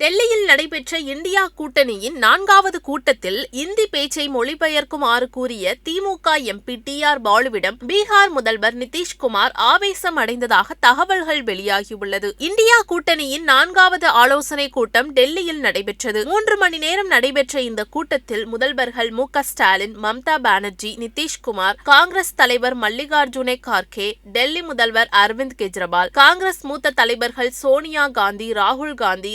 டெல்லியில் நடைபெற்ற இந்தியா கூட்டணியின் நான்காவது கூட்டத்தில் இந்தி பேச்சை மொழிபெயர்க்குமாறு கூறிய திமுக எம்பி டி ஆர் பாலுவிடம் பீகார் முதல்வர் நிதிஷ்குமார் ஆவேசம் அடைந்ததாக தகவல்கள் வெளியாகியுள்ளது. இந்தியா கூட்டணியின் நான்காவது ஆலோசனை கூட்டம் டெல்லியில் நடைபெற்றது. மூன்று மணி நேரம் நடைபெற்ற இந்த கூட்டத்தில் முதல்வர்கள் மு ஸ்டாலின் மம்தா பானர்ஜி நிதிஷ்குமார் காங்கிரஸ் தலைவர் மல்லிகார்ஜுனே கார்கே டெல்லி முதல்வர் அரவிந்த் கெஜ்ரிவால் காங்கிரஸ் மூத்த தலைவர்கள் சோனியா காந்தி ராகுல் காந்தி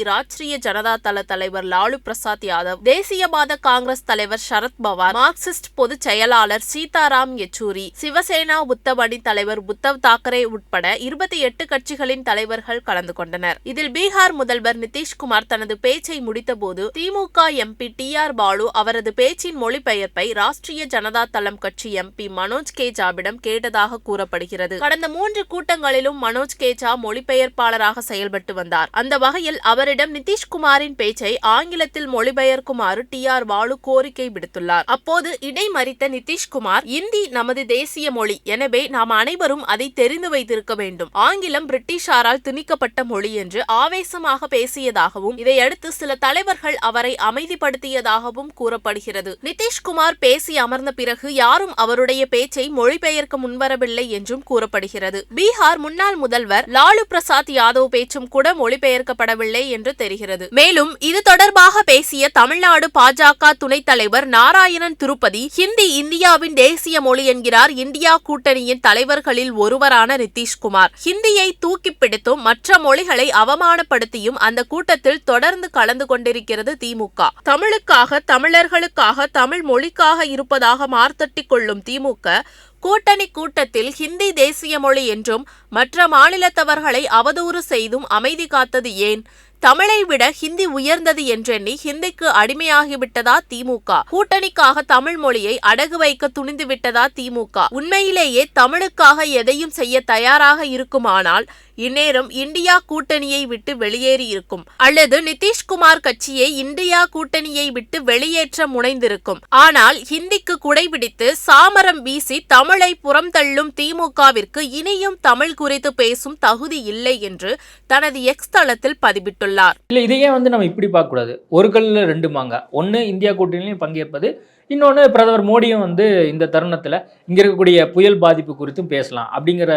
பாரதிய ஜனதா தள தலைவர் லாலு பிரசாத் யாதவ் தேசியவாத காங்கிரஸ் தலைவர் சரத் பவார் மார்க்சிஸ்ட் பொதுச் செயலாளர் சீதாராம் யெச்சூரி சிவசேனா உத்தவணி தலைவர் உத்தவ் தாக்கரே உட்பட இருபத்தி எட்டு கட்சிகளின் தலைவர்கள் கலந்து கொண்டனர். இதில் பீகார் முதல்வர் நிதிஷ்குமார் தனது பேச்சை முடித்தபோது DMK MP T R Baalu அவரது பேச்சின் மொழிபெயர்ப்பை ராஷ்டிரிய ஜனதா தளம் கட்சி எம்பி மனோஜ் கே ஜாவிடம் கேட்டதாக கூறப்படுகிறது. கடந்த மூன்று கூட்டங்களிலும் மனோஜ் கேஜா மொழிபெயர்ப்பாளராக செயல்பட்டு வந்தார். அந்த வகையில் அவரிடம் நிதிஷ் நிதிஷ்குமாரின் பேச்சை ஆங்கிலத்தில் மொழிபெயர்க்குமாறு டி ஆர் பாலு கோரிக்கை விடுத்துள்ளார். அப்போது இடைமறித்த நிதிஷ்குமார் இந்தி நமது தேசிய மொழி. எனவே நாம் அனைவரும் அதை தெரிந்து வைத்திருக்க வேண்டும். ஆங்கிலம் பிரிட்டிஷாரால் திணிக்கப்பட்ட மொழி என்று ஆவேசமாக பேசியதாகவும் இதையடுத்து சில தலைவர்கள் அவரை அமைதிப்படுத்தியதாகவும் கூறப்படுகிறது. நிதிஷ்குமார் பேசி அமர்ந்த பிறகு யாரும் அவருடைய பேச்சை மொழிபெயர்க்க முன்வரவில்லை என்றும் கூறப்படுகிறது. பீகார் முன்னாள் முதல்வர் லாலு பிரசாத் யாதவ் பேச்சும் கூட மொழிபெயர்க்கப்படவில்லை என்று தெரிகிறது. மேலும் இது தொடர்பாக பேசிய தமிழ்நாடு பாஜக துணைத் தலைவர் நாராயணன் திருப்பதி ஹிந்தி இந்தியாவின் தேசிய மொழி என்கிறார் இந்தியா கூட்டணியின் தலைவர்களில் ஒருவரான நிதிஷ்குமார் ஹிந்தியை தூக்கி பிடித்தும் மற்ற மொழிகளை அவமானப்படுத்தியும் அந்த கூட்டத்தில் தொடர்ந்து கலந்து கொண்டிருக்கிறது திமுக. தமிழுக்காக தமிழர்களுக்காக தமிழ் மொழிக்காக இருப்பதாக மார்த்தட்டிக் கொள்ளும் திமுக கூட்டணி கூட்டத்தில் ஹிந்தி தேசிய மொழி என்றும் மற்ற மாநிலத்தவர்களை அவதூறு செய்தும் அமைதி காத்தது ஏன்? தமிழை விட ஹிந்தி உயர்ந்தது என்றெண்ணி ஹிந்திக்கு அடிமையாகிவிட்டதா திமுக? கூட்டணிக்காக தமிழ் மொழியை அடகு வைக்க துணிந்து விட்டதா திமுக? உண்மையிலேயே தமிழுக்காக எதையும் செய்ய தயாராக இருக்குமானால் இந்நேரம் இந்தியா கூட்டணியை விட்டு வெளியேறி இருக்கும். அல்லது நிதிஷ்குமார் கட்சியை இந்தியா கூட்டணியை விட்டு வெளியேற்ற முனைந்திருக்கும். ஆனால் ஹிந்திக்கு குடைபிடித்து சாமரம் வீசி தமிழை புறம் தள்ளும் திமுகவிற்கு இனியும் தமிழ் குறித்து பேசும் தகுதி இல்லை என்று தனது எக்ஸ் தளத்தில் பதிவிட்டுள்ளார். இல்லை இதையே வந்து நம்ம இப்படி பார்க்கக்கூடாது. ஒரு கல்லில் ரெண்டு மாங்காய் ஒன்று இந்தியா கூட்டணியிலையும் பங்கேற்பது இன்னொன்று பிரதமர் மோடியும் வந்து இந்த தருணத்தில் இங்கே இருக்கக்கூடிய புயல் பாதிப்பு குறித்தும் பேசலாம் அப்படிங்கிற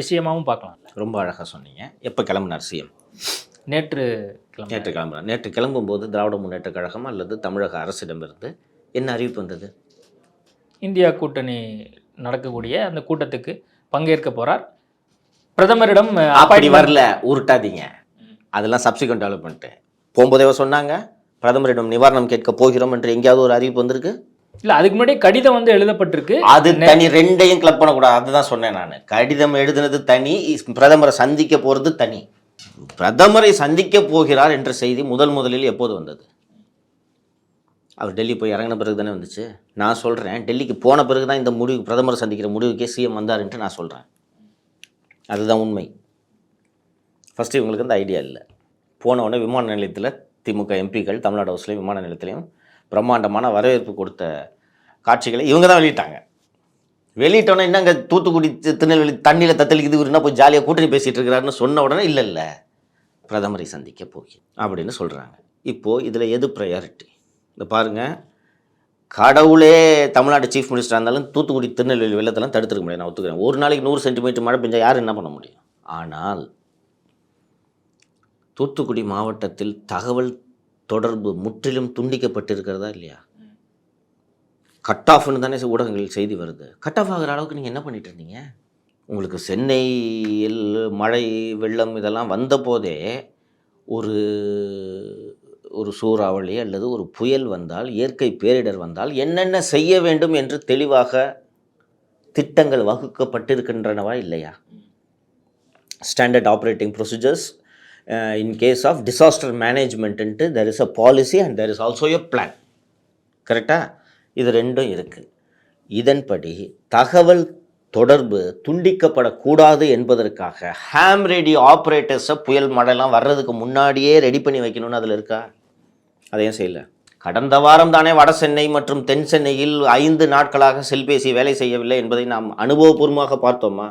விஷயமாவும் பார்க்கலாம். ரொம்ப அழகாக சொன்னீங்க. எப்போ கிளம்புனார் சிஎம் நேற்று கிளம்பி நேற்று கிளம்புனார். நேற்று கிளம்பும்போது திராவிட முன்னேற்ற கழகம் அல்லது தமிழக அரசிடமிருந்து என்ன அறிவிப்பு வந்தது? இந்தியா கூட்டணி நடக்கக்கூடிய அந்த கூட்டத்துக்கு பங்கேற்க போறார். பிரதமரிடம் அப்படி வரல உருட்டாதீங்க. அதெல்லாம் சப்சிக்வெண்ட் டெவலப்மெண்ட்டு போகும்போதே சொன்னாங்க பிரதமரிடம் நிவாரணம் கேட்க போகிறோம் என்று எங்கேயாவது ஒரு அறிவிப்பு வந்திருக்கு? இல்ல அதுக்கு முன்னாடி கடிதம் வந்து எழுதப்பட்டிருக்கு. அது தனி ரெண்டையும் கிளப் பண்ணக்கூடாது அதுதான் சொன்னேன் நான். கடிதம் எழுதுனது தனி பிரதமரை சந்திக்க போகிறது தனி. பிரதமரை சந்திக்க போகிறார் என்ற செய்தி முதல் முதலில் எப்போது வந்தது? அவர் டெல்லி போய் இறங்கின பிறகு தானே வந்துச்சு. நான் சொல்கிறேன் டெல்லிக்கு போன பிறகு தான் இந்த முடிவு பிரதமரை சந்திக்கிற முடிவுக்கே சிஎம் வந்தாருன்ட்டு நான் சொல்கிறேன் அதுதான் உண்மை. ஃபஸ்ட்டு இவங்களுக்கு அந்த ஐடியா இல்லை. போன உடனே விமான நிலையத்தில் திமுக எம்பிக்கள் தமிழ்நாடு ஹவுஸ்லேயும் விமான நிலையத்திலையும் பிரம்மாண்டமான வரவேற்பு கொடுத்த காட்சிகளை இவங்க தான் வெளியிட்டாங்க. வெளியிட்டோன்னே என்னங்க தூத்துக்குடி திருநெல்வேலி தண்ணியில் தத்தளிக்குது இவர் போய் ஜாலியாக கூட்டணி பேசிகிட்டு இருக்கிறாருன்னு சொன்ன உடனே இல்லை இல்லை பிரதமரை சந்திக்க போகி அப்படின்னு சொல்கிறாங்க இப்போது இதில் எது ப்ரையாரிட்டி இந்த பாருங்கள் கடவுளே தமிழ்நாடு சீஃப் மினிஸ்டராக இருந்தாலும் தூத்துக்குடி திருநெல்வேலி வெள்ளத்தெல்லாம் தடுத்துருக்க முடியாது. நான் ஒத்துக்கிறேன். ஒரு நாளைக்கு நூறு சென்டிமீட்டர் மழை பெஞ்சால் யார் என்ன பண்ண முடியும்? ஆனால் தூத்துக்குடி மாவட்டத்தில் தகவல் தொடர்பு முற்றிலும் துண்டிக்கப்பட்டிருக்கிறதா இல்லையா? கட் ஆஃப்னு தானே ஊடகங்களில் செய்தி வருது. கட் ஆஃப் ஆகிற அளவுக்கு நீங்கள் என்ன பண்ணிட்டு இருந்தீங்க? உங்களுக்கு சென்னையில் மழை வெள்ளம் இதெல்லாம் வந்தபோதே ஒரு ஒரு சூறாவளி அல்லது ஒரு புயல் வந்தால் இயற்கை பேரிடர் வந்தால் என்னென்ன செய்ய வேண்டும் என்று தெளிவாக திட்டங்கள் வகுக்கப்பட்டிருக்கின்றனவா இல்லையா? Standard operating procedures in case of disaster மேனேஜ்மெண்ட்டுன்ட்டு there is a policy and there is also a plan கரெக்டாக இது ரெண்டும் இருக்குது இதன்படி தகவல் தொடர்பு துண்டிக்கப்படக்கூடாது என்பதற்காக ஹேம் ரேடியோ ஆப்ரேட்டர்ஸை புயல் மழைலாம் வர்றதுக்கு முன்னாடியே ரெடி பண்ணி வைக்கணும்னு அதில் இருக்கா? அதையும் செய்யல. கடந்த வாரம் தானே வட சென்னை மற்றும் தென் சென்னையில் ஐந்து நாட்களாக செல்பேசி வேலை செய்யவில்லை என்பதை நாம் அனுபவபூர்வமாக பார்த்தோம்மா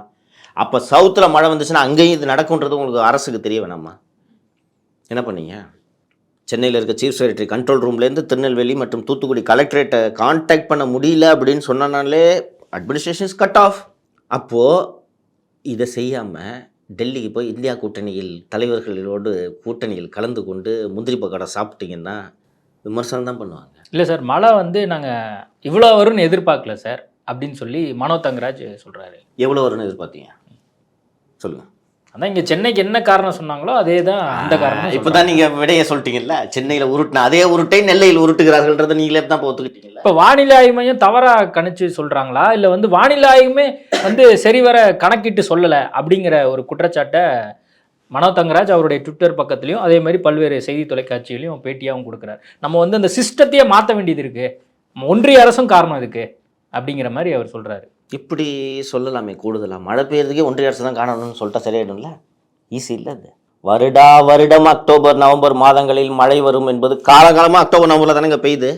அப்போ சவுத்தில் மழை வந்துச்சுன்னா அங்கேயும் இது நடக்குன்றது உங்களுக்கு அரசுக்கு தெரிய வேணாம்மா என்ன பண்ணீங்க? சென்னையில் இருக்க சீஃப் செக்ரட்டரி கண்ட்ரோல் ரூம்லேருந்து திருநெல்வேலி மற்றும் தூத்துக்குடி கலெக்டரேட்டை காண்டாக்ட் பண்ண முடியல அப்படின்னு சொன்னனாலே அட்மினிஸ்ட்ரேஷன்ஸ் கட் ஆஃப். அப்போது இதை செய்யாமல் டெல்லிக்கு போய் இந்தியா கூட்டணியில் தலைவர்களோடு கூட்டணியில் கலந்து கொண்டு முந்திரி பக்கோடா சாப்பிட்டீங்கன்னா விமர்சனம் தான் பண்ணுவாங்க. இல்லை சார் மழை வந்து நாங்கள் இவ்வளோ வரும்னு எதிர்பார்க்கல சார் அப்படின்னு சொல்லி மனோ தங்கராஜ் சொல்கிறாரு எவ்வளோ வரும்னு எதிர்பார்த்தீங்க? சொல்லுங்கள் அதான் இங்கே சென்னைக்கு என்ன காரணம் சொன்னாங்களோ அதே தான் அந்த காரணம் இப்போ தான் நீங்கள் விடையை சொல்லிட்டீங்கல்ல? சென்னையில் உருட்டின அதே உருட்டை நெல்லையில் உருட்டுகிறார்கள்ன்றதை நீங்களே தான் இப்போ ஒத்துக்கிட்டீங்கல்ல? இப்போ வானிலை ஆய்வு மையம் தவறாக கணிச்சு சொல்கிறாங்களா இல்லை வந்து வானிலை ஆய்வுமே வந்து சரிவர கணக்கிட்டு சொல்லலை அப்படிங்கிற ஒரு குற்றச்சாட்டை மனோ தங்கராஜ் அவருடைய ட்விட்டர் பக்கத்துலையும் அதே மாதிரி பல்வேறு செய்தி தொலைக்காட்சிகளையும் பேட்டியாகவும் கொடுக்குறாரு. நம்ம வந்து அந்த சிஸ்டத்தையே மாற்ற வேண்டியது இருக்கு. ஒன்றிய அரசும் காரணம் இதுக்கு அப்படிங்கிற மாதிரி அவர் சொல்றாரு. இப்படி சொல்லலாமே கூடுதலாக மழை பெய்யறதுக்கே ஒன்றிய அரசு தான் காணணும்னு சொல்லிட்டா சரியாயிடும்ல? ஈஸி இல்லை அது. வருடா வருடம் அக்டோபர் நவம்பர் மாதங்களில் மழை வரும் என்பது காலகாலமாக அக்டோபர் நவம்பரில் தானேங்க பெய்யுது.